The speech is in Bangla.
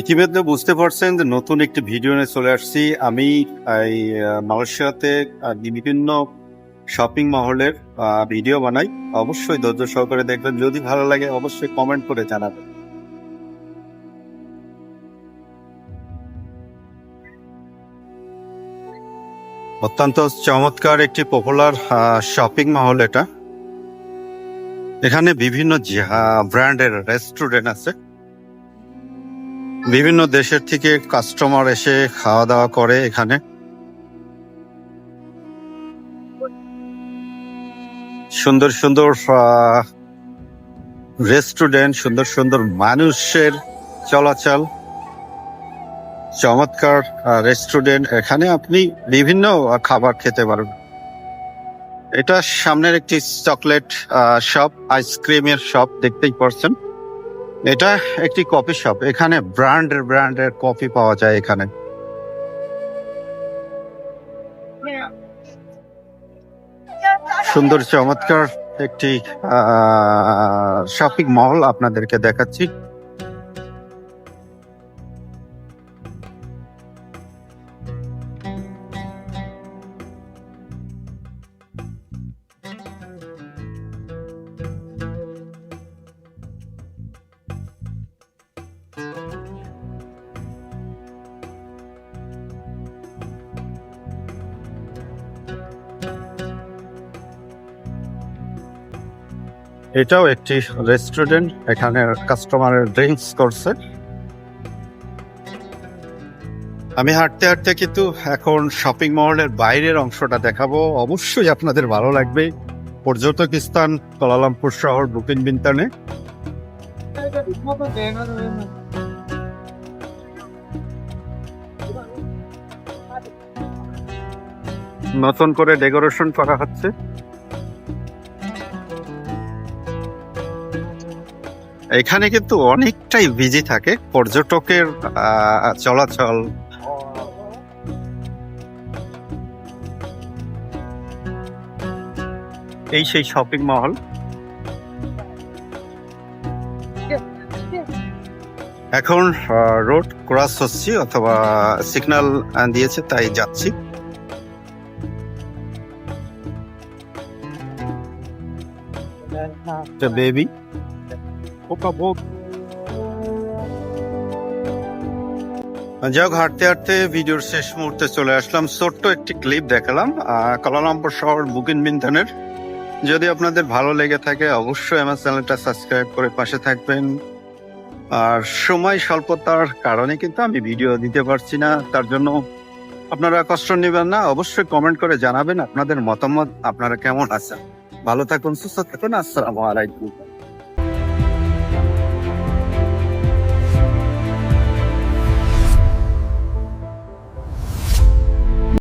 ইতিমধ্যে বুঝতে পারছেন যে নতুন একটি ভিডিও নিয়ে চলে আসছি? আমি, এই, মালয়েশিয়াতে বিভিন্ন শপিং মহলের ভিডিও বানাই। অবশ্যই ধৈর্য সহকারে দেখবেন। যদি ভালো লাগে, অবশ্যই কমেন্ট করে জানাবেন। অত্যন্ত চমৎকার একটি পপুলার শপিং মহল এটা। এখানে বিভিন্ন ব্র্যান্ডের রেস্টুরেন্ট আছে। বিভিন্ন দেশের থেকে কাস্টমার এসে খাওয়া দাওয়া করে এখানে। সুন্দর সুন্দর রেস্টুরেন্ট সুন্দর সুন্দর মানুষের চলাচল। চমৎকার রেস্টুরেন্ট এখানে আপনি বিভিন্ন খাবার খেতে পারবেন। এটা সামনের একটি চকলেট শপ আইসক্রিমের শপ দেখতেই পারছেন। এটা একটি কফি শপ। এখানে ব্র্যান্ডের ব্র্যান্ডের কফি পাওয়া যায় এখানে। সুন্দর, চমৎকার একটি শপিং মল আপনাদেরকে দেখাচ্ছি। এটাও একটি রেস্টুরেন্ট এখানে কাস্টমারের ড্রিঙ্কস করছে। আমি হাঁটতে হাঁটতে কিন্তু এখন শপিং মলের বাইরের অংশটা দেখাবো। অবশ্যই আপনাদের ভালো লাগবে। পর্যটক স্থান, কলালামপুর শহর বুকিং বিন্তানে। নতুন করে ডেকোরেশন করা হচ্ছে। এখানে কিন্তু অনেকটাই বিজি থাকে পর্যটকের চলাচল। এই সেই শপিং মহল এখন রোড ক্রস হচ্ছি অথবা সিগন্যাল দিয়েছে তাই যাচ্ছি। বেবি যাই হোক, হাঁটতে হাঁটতে ভিডিওর শেষ মুহূর্তে চলে আসলাম। ছোট্ট একটি ক্লিপ দেখালাম কালালামপুর শহর বুকিন বিন্ধানের যদি আপনাদের ভালো লেগে থাকে, অবশ্যই আমার চ্যানেলটা সাবস্ক্রাইব করে পাশে থাকবেন। আর সময় স্বল্পতার কারণে কিন্তু আমি ভিডিও দিতে পারছি না, তার জন্য আপনারা কষ্ট নেবেন না। অবশ্যই কমেন্ট করে জানাবেন আপনাদের মতামত, আপনারা কেমন আছেন। ভালো থাকুন, সুস্থ থাকুন, আসসালামু আলাইকুম।